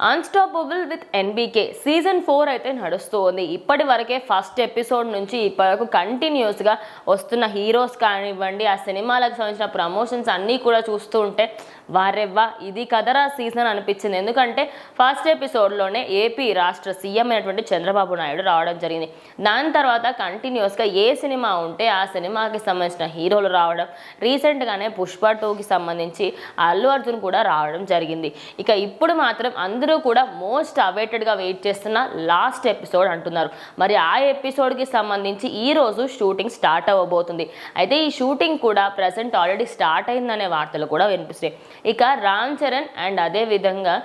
Unstoppable with NBK season four అయితే నడుస్తూ ఉంది ఇప్పటి వరకే ఫస్ట్ ఎపిసోడ్ నుంచి ఇప్పటివరకు కంటిన్యూస్గా వస్తున్న హీరోస్ కానివ్వండి ఆ సినిమాలకు సంబంధించిన ప్రమోషన్స్ అన్నీ కూడా చూస్తూ ఉంటే వారెవ్వా ఇది కదరా సీజన్ అనిపించింది. ఎందుకంటే ఫస్ట్ ఎపిసోడ్లోనే ఏపీ రాష్ట్ర సీఎం అయినటువంటి చంద్రబాబు నాయుడు రావడం జరిగింది. దాని తర్వాత కంటిన్యూస్గా ఏ సినిమా ఉంటే ఆ సినిమాకి సంబంధించిన హీరోలు రావడం రీసెంట్గానే పుష్ప టూకి సంబంధించి అల్లు అర్జున్ కూడా రావడం జరిగింది. ఇక ఇప్పుడు మాత్రం అందరూ అందరూ కూడా మోస్ట్ అవేటెడ్గా వెయిట్ చేస్తున్న లాస్ట్ ఎపిసోడ్ అంటున్నారు. మరి ఆ ఎపిసోడ్కి సంబంధించి ఈరోజు షూటింగ్ స్టార్ట్ అవ్వబోతుంది. అయితే ఈ షూటింగ్ కూడా ప్రజెంట్ ఆల్రెడీ స్టార్ట్ అయిందనే వార్తలు కూడా వినిపిస్తాయి ఇక రామ్ చరణ్ అండ్ అదే విధంగా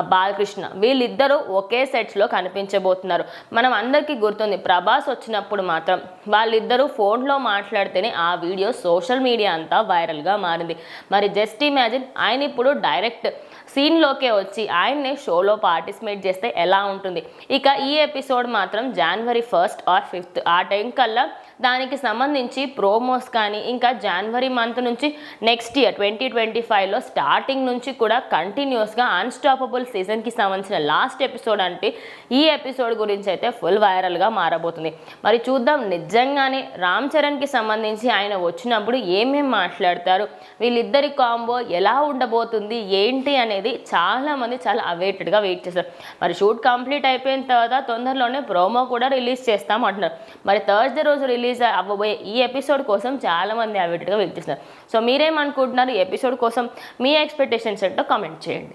బాలకృష్ణ. వీళ్ళిద్దరూ ఒకే సెట్స్లో కనిపించబోతున్నారు. మనం అందరికీ గుర్తుంది ప్రభాస్ వచ్చినప్పుడు మాత్రం వాళ్ళిద్దరూ ఫోన్లో మాట్లాడితేనే ఆ వీడియో సోషల్ మీడియా అంతా వైరల్గా మారింది. మరి జస్ట్ ఇమాజిన్ ఆయన ఇప్పుడు డైరెక్ట్ సీన్లోకే వచ్చి ఆయన్నే షోలో పార్టిసిపేట్ చేస్తే ఎలా ఉంటుంది? ఇక ఈ ఎపిసోడ్ మాత్రం జనవరి ఫస్ట్ ఆర్ ఫిఫ్త్. ఆ టైం కల్లా దానికి సంబంధించి ప్రోమోస్ కానీ ఇంకా జనవరి మంత్ నుంచి నెక్స్ట్ ఇయర్ ట్వంటీ ట్వంటీ ఫైవ్లో స్టార్టింగ్ నుంచి కూడా కంటిన్యూస్గా అన్స్టాపబుల్ సీజన్కి సంబంధించిన లాస్ట్ ఎపిసోడ్ అంటే ఈ ఎపిసోడ్ గురించి అయితే ఫుల్ వైరల్గా మారబోతుంది. మరి చూద్దాం నిజంగానే రామ్ చరణ్కి సంబంధించి ఆయన వచ్చినప్పుడు ఏమేమి మాట్లాడతారు? వీళ్ళిద్దరి కాంబో ఎలా ఉండబోతుంది? ఏంటి అనేది చాలామంది చాలా అవేటెడ్గా వెయిట్ చేస్తారు. మరి షూట్ కంప్లీట్ అయిపోయిన తర్వాత తొందరలోనే ప్రోమో కూడా రిలీజ్ చేస్తాం అంటున్నారు. మరి థర్స్డే రోజు రిలీజ్ అవ్వబోయే ఈ ఎపిసోడ్ కోసం చాలామంది అవేటెడ్గా వెయిట్ చేస్తున్నారు. సో మీరేమనుకుంటున్నారు? ఎపిసోడ్ కోసం మీ ఎక్స్పెక్టేషన్స్ ఏంటో కామెంట్ చేయండి.